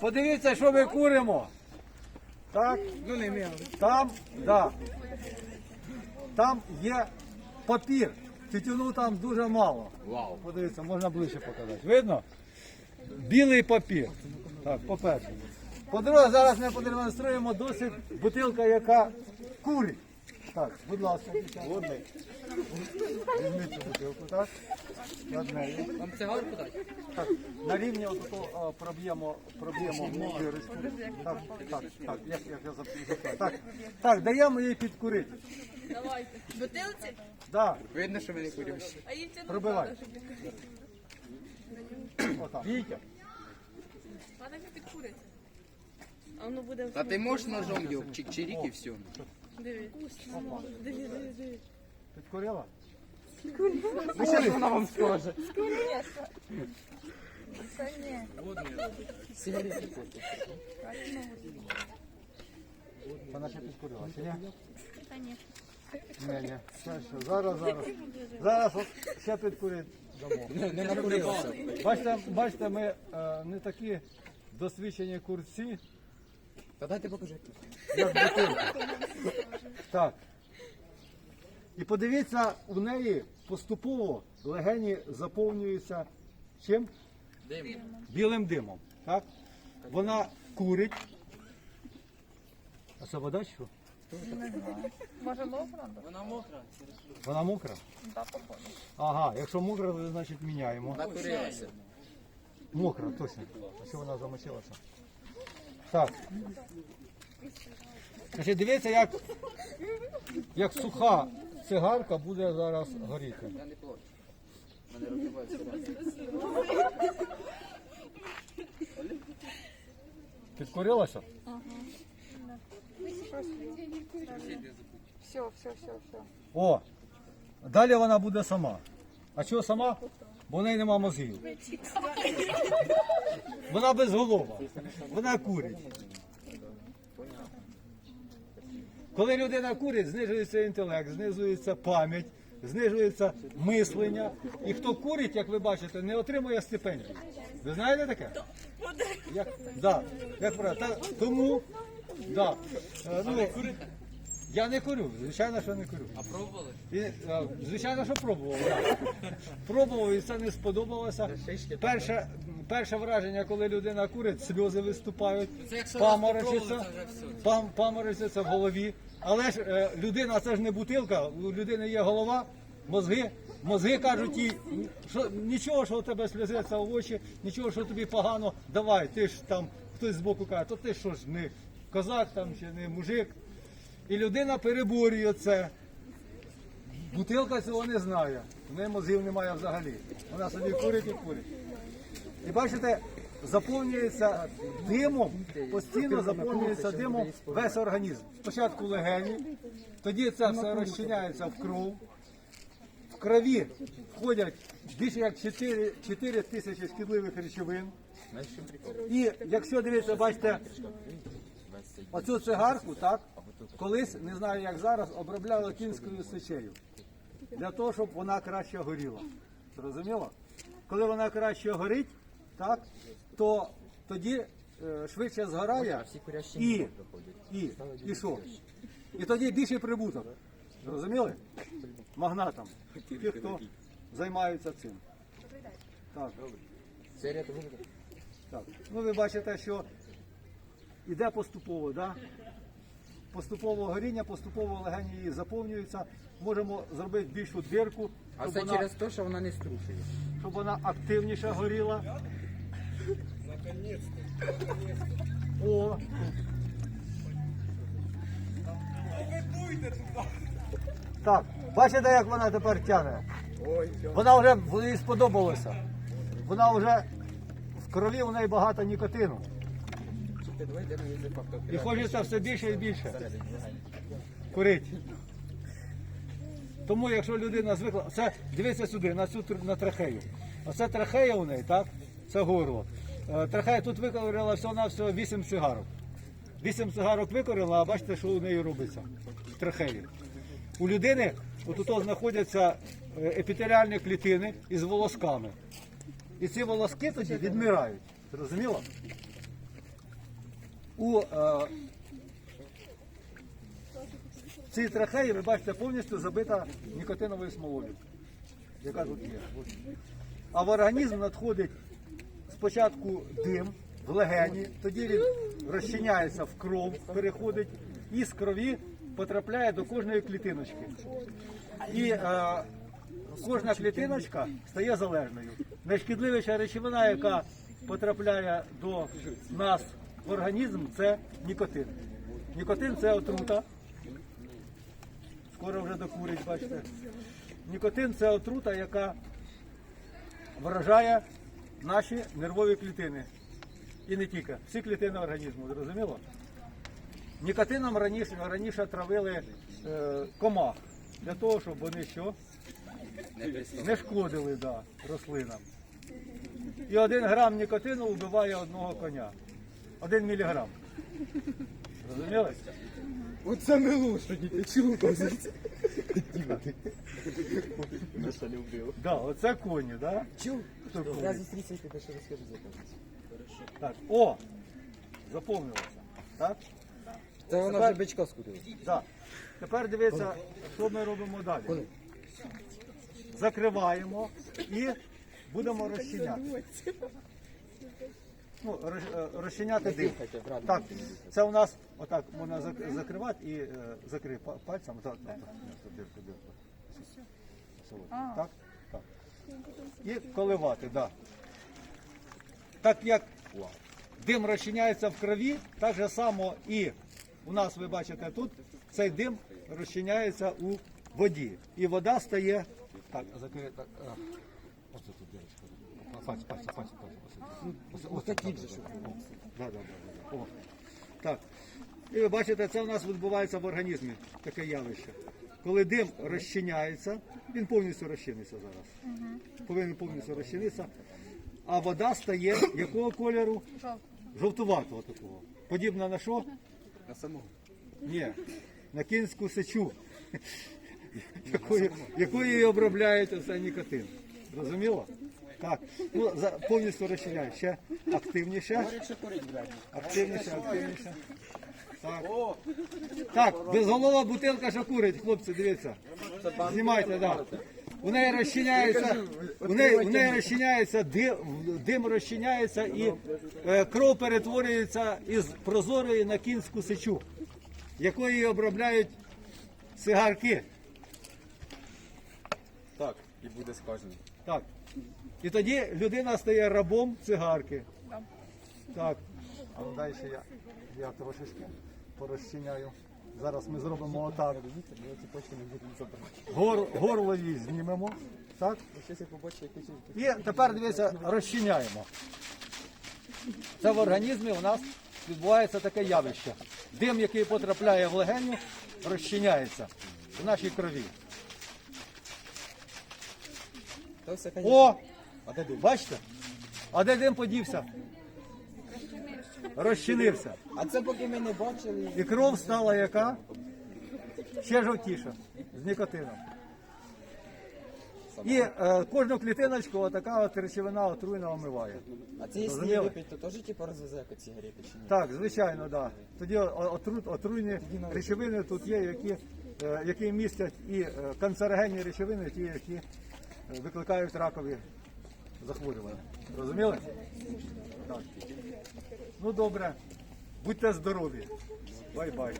Подивіться, що ми куримо. Так? Ну не. Там, да. Там є папір. Тютюну там дуже мало. Вау. Подивіться, можна ближче показати. Видно? Білий папір. Так, по-перше. По-друге, зараз ми продемонструємо досить бутилка, яка курить. Так, будь ласка. Візьміть бутилку, так? Над нею. Вам цигарку дати? Так, на рівні отако проб'ємо, проб'ємо дирочку. Так, так, так, як, як я запитав. Так, так, даємо їй підкурити. Бутилці? Да, Видно, що ми не куримо. А їм тягнути пробивай. треба, Отак. Вітя. Вона не підкурить. А воно буде Та ти можеш ножом його чик-чирік і все. Диви. Диви, диви, диви. Підкурила? Вона вам скаже. Вона ще підкурила, чи ні? Ні, ні. Ще, ще. Зараз, зараз. Зараз от ще підкурить дамо. Не накурилася. Бачите, бачите, ми е, не такі досвідчені курці, Та дайте покажи. як бутилка. Так. І подивіться, у неї поступово легені заповнюються чим? Дим. Білим димом. Так? Вона курить. А це вода що? Може мокро? Вона мокра. Вона мокра? Ага, якщо мокра, то значить міняємо. Накурилася. Мокра, точно. А що вона замочилася? Так. Значить, дивіться, як, як суха цигарка буде зараз горіти. Я не плачу. Мене розбивається. Підкорилася? Все, все, все, все. О, далі вона буде сама. А чого сама? Бо в неї нема мозгів. Вона безголова. Вона курить. Коли людина курить, знижується інтелект, знижується пам'ять, знижується мислення. І хто курить, як ви бачите, не отримує стипендію. Ви знаєте таке? Як, да, як правило. Та, тому, да, е, ну, я не курю, звичайно, що не курю. А пробували? І, е, звичайно, що пробував. Да. Пробував і це не сподобалося. Перше, перше враження, коли людина курить, сльози виступають, паморочиться, пам, паморочиться в голові. Але ж е, людина це ж не бутилка, у людини є голова, мозги. Мозги кажуть їй, що нічого, що у тебе сльозиться в очі, нічого, що тобі погано, давай, ти ж там хтось збоку каже, то ти що ж не козак там чи не мужик. І людина переборює це. Бутилка цього не знає. В неї мозгів немає взагалі. Вона собі курить і курить. І бачите, заповнюється димом, постійно заповнюється димом весь організм. Спочатку легені, тоді це все розчиняється в кров. В крові входять більше як 4, 4 тисячі шкідливих речовин. І якщо дивіться, бачите, оцю цигарку, так, колись, не знаю як зараз, обробляли кінською сечею. Для того, щоб вона краще горіла. Зрозуміло? Коли вона краще горить, так, то тоді е, швидше згорає і, і, і що? І тоді більший прибуток. Зрозуміли? Магнатам. Ті, хто займаються цим. Так. Так. Ну ви бачите, що йде поступово, да? поступово горіння, поступово легені її заповнюються. Можемо зробити більшу дирку, А щоб це вона, через те, що вона не струшує. щоб вона активніше горіла. О! Так, бачите, як вона тепер тягне? Вона вже їй сподобалося. Вона вже в крові у неї багато нікотину. І хочеться все більше і більше. Курить. Тому якщо людина звикла, це дивіться сюди, на цю на трахею. Оце трахея у неї, так? Це горло. Е, Трахея тут викорила всього на всього 8 цигарок. 8 цигарок викорила, а бачите, що у неї робиться трахеї. У людини отут знаходяться е, епітеріальні клітини із волосками. І ці волоски тоді відмирають. Зрозуміло? у е, цій трахеї, ви бачите, повністю забита нікотиновою смолою, яка тут є. А в організм надходить спочатку дим в легені, тоді він розчиняється в кров, переходить і з крові потрапляє до кожної клітиночки. І е, кожна клітиночка стає залежною. Найшкідливіша речовина, яка потрапляє до нас в організм, це нікотин. Нікотин це отрута. Скоро вже докурить, бачите. Нікотин це отрута, яка вражає наші нервові клітини. І не тільки, всі клітини організму, зрозуміло? Нікотином раніше, раніше травили е, комах для того, щоб вони що? Не шкодили да, рослинам. І один грам нікотину вбиває одного коня. Один міліграм. Розуміли? Оце ми лошаді, ти чув. Да, оце коні, да? Чув? Хто коні? Я зустрівся тебе ще розкажу за козиці. Так, о! Заповнилося. Так? Це вона вже бичка скутила. Так. Тепер дивіться, що ми робимо далі. Закриваємо і будемо розчиняти. Ну, е, розчиняти дим. Так, це у нас отак можна зак- закривати і е, закрив пальцем. Так, так, так. Дирку. Так, так. І коливати, так. Да. Так як дим розчиняється в крові, так же само і у нас, ви бачите, тут цей дим розчиняється у воді. І вода стає. Так, закрити. Так, а, ось тут дірочка. Пальці, пальці, пальці, пальці. Ось, такі так, же, так, що так. Да, да, да, да. Так. І ви бачите, це у нас відбувається в організмі таке явище. Коли дим розчиняється, він повністю розчиниться зараз. Повинен повністю розчинитися. А вода стає якого кольору? Жовтуватого такого. Подібна на що? На самого. Ні. На кінську сечу, якою, якою і обробляють оце нікотин. Зрозуміло? Так. Ну, за, повністю розчиняють. Ще активніше. Активніше, активніше. Так. Так, безголова бутилка, що курить, хлопці, дивіться. Знімайте, так. Да. У неї розчиняється, у неї, у неї розчиняється дим, дим розчиняється і е, кров перетворюється із прозорої на кінську сечу, якою обробляють цигарки. Так, і буде кожним. Так. І тоді людина стає рабом цигарки. Так. А ну далі я, я трошечки порозчиняю. Зараз ми зробимо отак. Гор, горло їй знімемо. Так. І тепер дивіться, розчиняємо. Це в організмі у нас відбувається таке явище. Дим, який потрапляє в легеню, розчиняється в нашій крові. То все, конечно. О! Бачите? А де дим подівся? Розчинився. А це поки ми не бачили. І кров стала яка? Ще жовтіша, з нікотином. І е, кожну клітиночку отака от речовина отруйна омиває. А це якщо випить, то теж типу розвезе як оці сигарети чи ні? Так, звичайно, так. Да. Тоді о- отру, отруйні речовини тут є, які, е, які містять і е, канцерогенні речовини, ті, які викликають ракові захворювання. Розуміли? Так. Ну добре. Будьте здорові. Бай-бай.